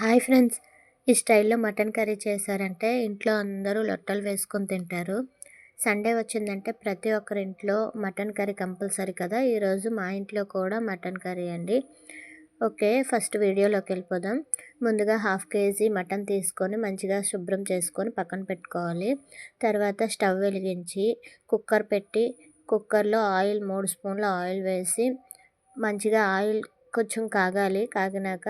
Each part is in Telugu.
Hi friends. ఈ స్టైల్లో మటన్ కర్రీ చేశారంటే ఇంట్లో అందరూ లొట్టలు వేసుకొని తింటారు. సండే వచ్చిందంటే ప్రతి ఒక్కరి ఇంట్లో మటన్ కర్రీ కంపల్సరీ కదా. ఈరోజు మా ఇంట్లో కూడా మటన్ కర్రీ అండి. ఓకే ఫస్ట్ వీడియోలోకి వెళ్ళిపోదాం. ముందుగా హాఫ్ కేజీ మటన్ తీసుకొని మంచిగా శుభ్రం చేసుకొని పక్కన పెట్టుకోవాలి. తర్వాత స్టవ్ వెలిగించి కుక్కర్ పెట్టి కుక్కర్లో ఆయిల్ మూడు స్పూన్ల ఆయిల్ వేసి మంచిగా ఆయిల్ కొంచెం కాగాలి. కాగినాక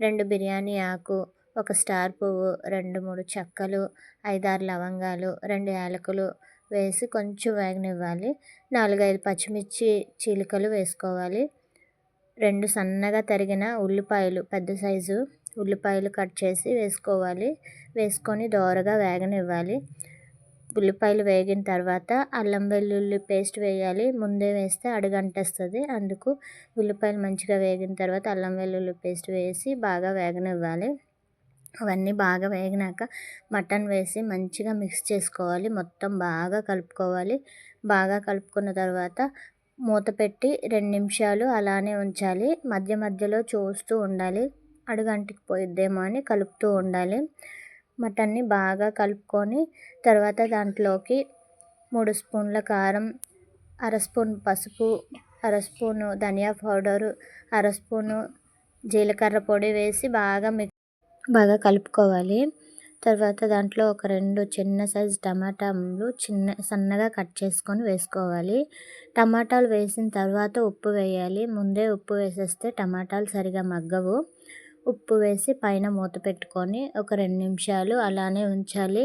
రెండు బిర్యానీ ఆకు ఒక స్టార్ పువ్వు రెండు మూడు చెక్కలు ఐదారు లవంగాలు రెండు యాలకులు వేసి కొంచెం వేగనివ్వాలి. నాలుగైదు పచ్చిమిర్చి చీలికలు వేసుకోవాలి. రెండు సన్నగా తరిగిన ఉల్లిపాయలు పెద్ద సైజు ఉల్లిపాయలు కట్ చేసి వేసుకోవాలి. వేసుకొని దోరగా వేగనివ్వాలి. ఉల్లిపాయలు వేగిన తర్వాత అల్లం వెల్లుల్లి పేస్ట్ వేయాలి. ముందే వేస్తే అడుగంటేస్తుంది. అందుకు ఉల్లిపాయలు మంచిగా వేగిన తర్వాత అల్లం వెల్లుల్లి పేస్ట్ వేసి బాగా వేగనివ్వాలి. అవన్నీ బాగా వేగినాక మటన్ వేసి మంచిగా మిక్స్ చేసుకోవాలి. మొత్తం బాగా కలుపుకోవాలి. బాగా కలుపుకున్న తర్వాత మూత పెట్టి రెండు నిమిషాలు అలానే ఉంచాలి. మధ్య మధ్యలో చూస్తూ ఉండాలి. అడుగంటికి పోయిద్దేమో అని కలుపుతూ ఉండాలి. మటన్ని బాగా కలుపుకొని తర్వాత దాంట్లోకి మూడు స్పూన్ల కారం అర స్పూన్ పసుపు అర స్పూను ధనియా పౌడరు అర స్పూను జీలకర్ర పొడి వేసి బాగా మిక్ బాగా కలుపుకోవాలి. తర్వాత దాంట్లో ఒక రెండు చిన్న సైజు టమాటాలు చిన్న సన్నగా కట్ చేసుకొని వేసుకోవాలి. టమాటాలు వేసిన తర్వాత ఉప్పు వేయాలి. ముందే ఉప్పు వేసేస్తే టమాటాలు సరిగా మగ్గవు. ఉప్పు వేసి పైన మూత పెట్టుకొని ఒక రెండు నిమిషాలు అలానే ఉంచాలి.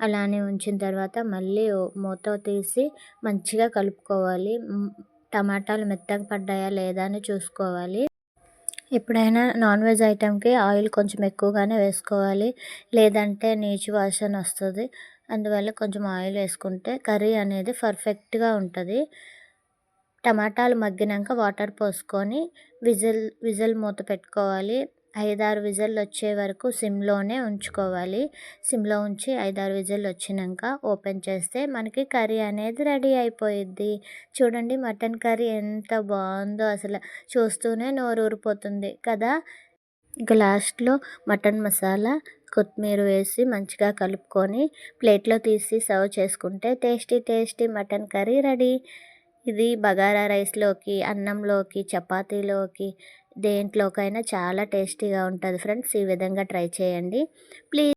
అలానే ఉంచిన తర్వాత మళ్ళీ మూత తీసి మంచిగా కలుపుకోవాలి. టమాటాలు మెత్తగా పడ్డాయా లేదా అని చూసుకోవాలి. ఎప్పుడైనా నాన్ వెజ్ ఐటెంకి ఆయిల్ కొంచెం ఎక్కువగానే వేసుకోవాలి. లేదంటే నీచు వాసన వస్తుంది. అందువల్ల కొంచెం ఆయిల్ వేసుకుంటే కర్రీ అనేది పర్ఫెక్ట్గా ఉంటుంది. టమాటాలు మగ్గినాక వాటర్ పోసుకొని విజిల్ విజిల్ మూత పెట్టుకోవాలి. ఐదారు విజిల్లు వచ్చే వరకు సిమ్లోనే ఉంచుకోవాలి. సిమ్లో ఉంచి ఐదారు విజిల్లు వచ్చినాక ఓపెన్ చేస్తే మనకి కర్రీ అనేది రెడీ అయిపోయిద్ది. చూడండి మటన్ కర్రీ ఎంత బాగుందో అసలు. చూస్తూనే నోరు ఊరిపోతుంది కదా. ఇక లాస్ట్లో మటన్ మసాలా కొత్తిమీర వేసి మంచిగా కలుపుకొని ప్లేట్లో తీసి సర్వ్ చేసుకుంటే tasty tasty mutton curry ready. ఇది బగారా రైస్లోకి అన్నంలోకి చపాతీలోకి దేంట్లోకైనా చాలా టేస్టీగా ఉంటుంది. ఫ్రెండ్స్ ఈ విధంగా ట్రై చేయండి. ప్లీజ్